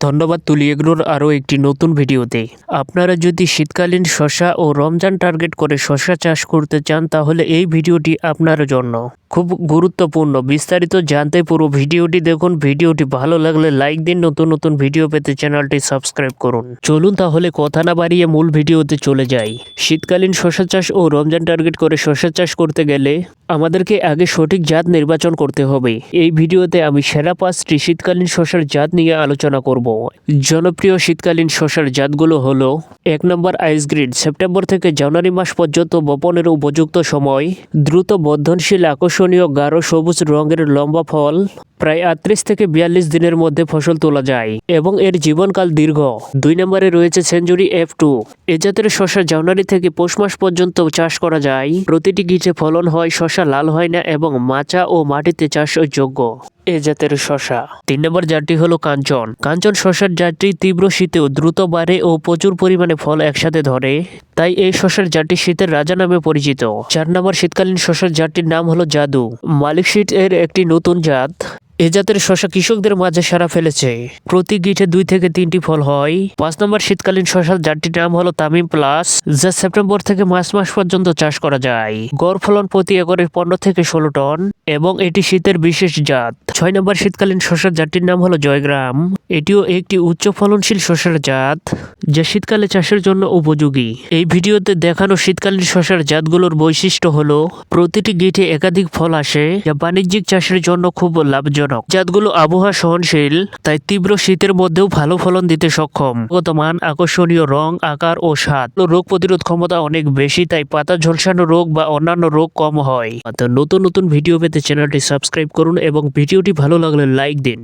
ধন্যবাদ তুলি এগুলোর আরও একটি নতুন ভিডিওতে। আপনারা যদি শীতকালীন শশা ও রমজান টার্গেট করে শশা চাষ করতে চান, তাহলে এই ভিডিওটি আপনার জন্য। খুব গুরুত্বপূর্ণ। বিস্তারিত জানতে পুরো ভিডিওটি দেখুন। ভিডিওটি ভালো লাগলে লাইক দিন। নতুন নতুন ভিডিও পেতে চ্যানেলটি সাবস্ক্রাইব করুন। চলুন তাহলে কথা না বাড়িয়ে মূল ভিডিওতে চলে যাই। শীতকালীন শশা চাষ ও রমজান টার্গেট করে শশা চাষ করতে গেলে আমাদেরকে আগে সঠিক জাত নির্বাচন করতে হবে। এই ভিডিওতে আমি সেরা পাঁচটি শীতকালীন শশার জাত নিয়ে আলোচনা করব। জনপ্রিয় শীতকালীন শশার জাতগুলো হলো, এক নম্বর আইস গ্রিড, সেপ্টেম্বর থেকে জানুয়ারি মাস পর্যন্ত বপনের উপযুক্ত সময়, দ্রুত বর্ধনশীল আকর্ষণীয় গাঢ় সবুজ রঙের লম্বা ফল প্রায় আটত্রিশ থেকে বিয়াল্লিশ দিনের মধ্যে ফসল তোলা যায় এবং এর জীবনকাল দীর্ঘ। দুই নম্বরে রয়েছে সেঞ্চুরি এফ টু। এ জাতের শশা জানুয়ারি থেকে পৌষ মাস পর্যন্ত চাষ করা যায়। প্রতিটি গিটে ফলন হয়, শশা লাল হয় না এবং মাচা ও মাটিতে চাষযোগ্য। এ জাতের শশা। তিন নম্বর জাতটি হলো কাঞ্চন। কাঞ্চন শশার জাতটি তীব্র শীতেও দ্রুত বাড়ে ও প্রচুর পরিমাণে ফল একসাথে ধরে। তাই এই শশার জাতটি শীতের রাজা নামে পরিচিত। চার নম্বর শীতকালীন শশার জাতটির নাম হলো জাদু। মালিক শীত এর একটি নতুন জাত। এ জাতের শশা কৃষকদের মাঝে সারা ফেলেছে। প্রতি গিঠে দুই থেকে তিনটি ফল হয়। পাঁচ নম্বর শীতকালীন শশার জাতটির নাম হলো তামিম প্লাস, যা সেপ্টেম্বর থেকে মার্চ মাস পর্যন্ত চাষ করা যায়। গড় ফলন প্রতি একরে পনেরো থেকে ষোলো টন, এবং এটি শীতের বিশেষ জাত। ছয় নম্বর শীতকালীন শশার জাতটির নাম হলো জয়গ্রাম। এটিও একটি উচ্চ ফলনশীল শশার জাত, যা শীতকালে চাষের জন্য উপযোগী। এই ভিডিওতে দেখানো শীতকালীন শশার জাতগুলোর বৈশিষ্ট্য হলো, প্রতিটি গিটে একাধিক ফল আসে, যা বাণিজ্যিক চাষের জন্য খুব লাভজনক। জাতগুলো আবহাওয়া সহনশীল, তাই তীব্র শীতের মধ্যেও ভালো ফলন দিতে সক্ষম। গত মান, আকর্ষণীয় রং, আকার ও স্বাদ। রোগ প্রতিরোধ ক্ষমতা অনেক বেশি, তাই পাতা ঝলসানো রোগ বা অন্যান্য রোগ কম হয়। নতুন নতুন ভিডিও পেতে চ্যানেলটি সাবস্ক্রাইব করুন এবং ভিডিওটি ভালো লাগলে লাইক দিন।